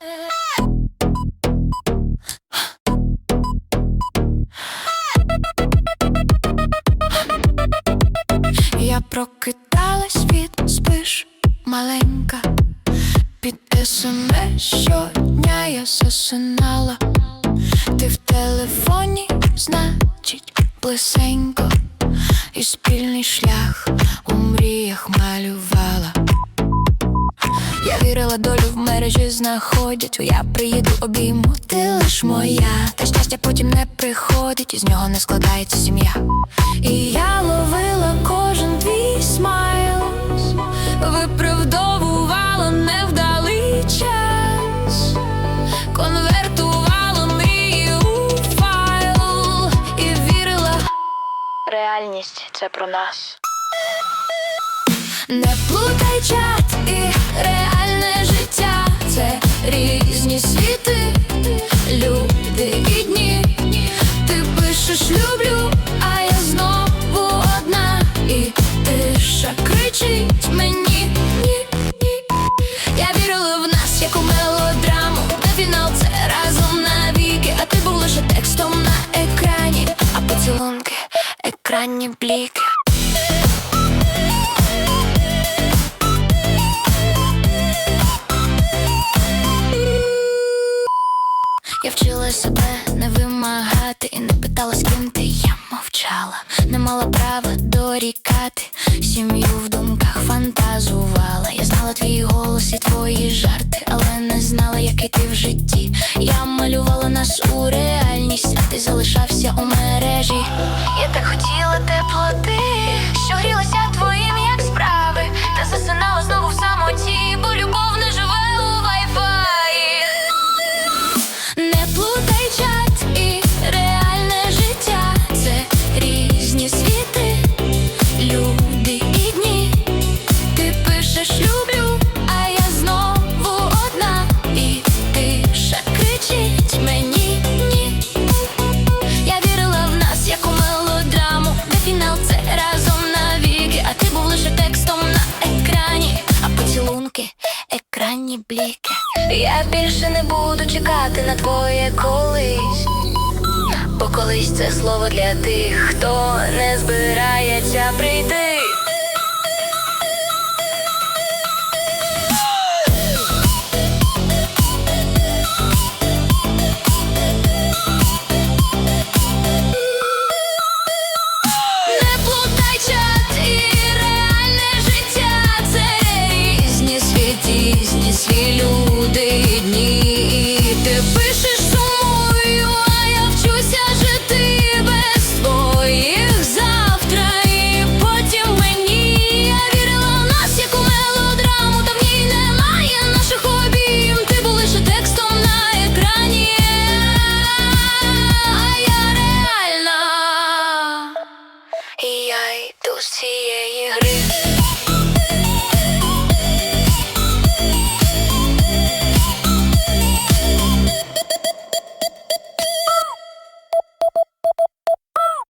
Я прокидалась від спиш маленька під смс щодня я засинала. Ти в телефоні, значить, блисенько, і спільний шлях вірила, долю в мережі знаходять. Я приїду, обійму, ти лиш моя. Та щастя потім не приходить, і з нього не складається сім'я. І я ловила кожен твій смайл, виправдовувала невдалий час, конвертувала мрії у файл і вірила. Реальність це про нас. Не плутай чат і реальне життя, це різні світи, люди і дні. Ти пишеш люблю, а я знову одна, і тиша кричить мені ні. Я вірила в нас, як у мелодраму, де фінал це разом навіки, а ти був лише текстом на екрані, а поцілунки, екранні бліки. Вчила себе не вимагати і не питала, з ким ти я мовчала. Не мала права дорікати, сім'ю в думках фантазувала. Я знала твій голос і твої жарти, але не знала, який ти в житті. Я малювала нас у реальність, а ти залишався у мережі. Я так хотіла теплоти, що грілася екранні бліки. Я більше не буду чекати на твоє колись. Бо колись це слово для тих, хто не збирається прийти. до всієї гри.